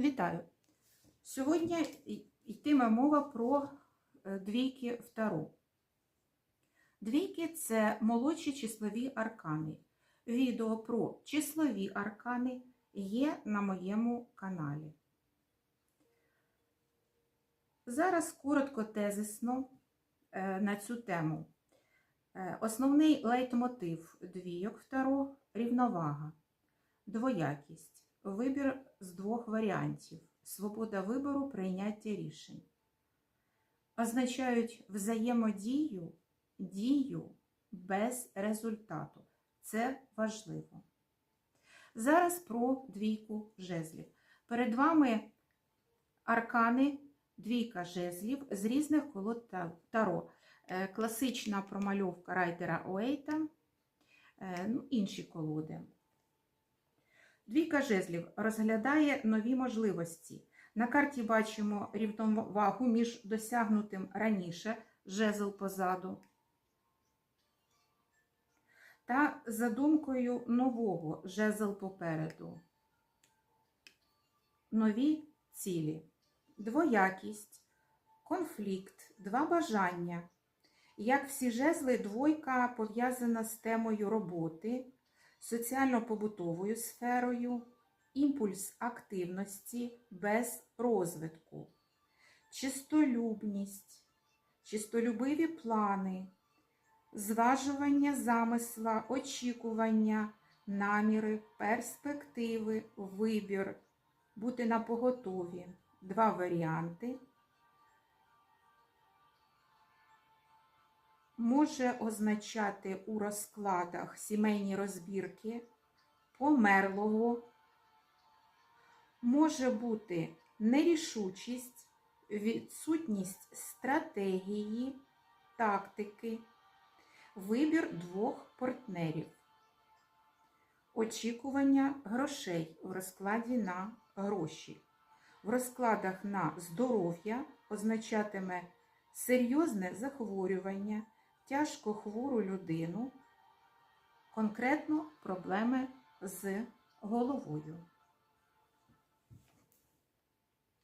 Вітаю! Сьогодні йтиме мова про е, двійки в Таро. Двійки це молодші числові аркани. Відео про числові аркани є на моєму каналі. Зараз коротко тезисно е, на цю тему. Е, Основний лейтмотив двійок в Таро – рівновага, двоякість, вибір з двох варіантів, свобода вибору, прийняття рішень. Означають взаємодію, дію без результату. Це важливо. Зараз про двійку жезлів. Перед вами аркани, двійка жезлів з різних колод таро. Е, Класична промальовка Райдера Уейта, е, ну, інші колоди. Двійка жезлів розглядає нові можливості. На карті бачимо рівновагу між досягнутим раніше жезл позаду та задумкою нового жезл попереду. Нові цілі, двоякість, конфлікт, два бажання. Як всі жезли, двойка пов'язана з темою роботи, соціально-побутовою сферою, імпульс активності без розвитку, чистолюбність, чистолюбиві плани, зважування замисла, очікування, наміри, перспективи, вибір, бути на поготові. Два варіанти. Може означати у розкладах сімейні розбірки померлого, може бути нерішучість, відсутність стратегії, тактики, вибір двох партнерів, очікування грошей в розкладі на гроші. В розкладах на здоров'я означатиме серйозне захворювання, тяжко хвору людину, конкретно проблеми з головою.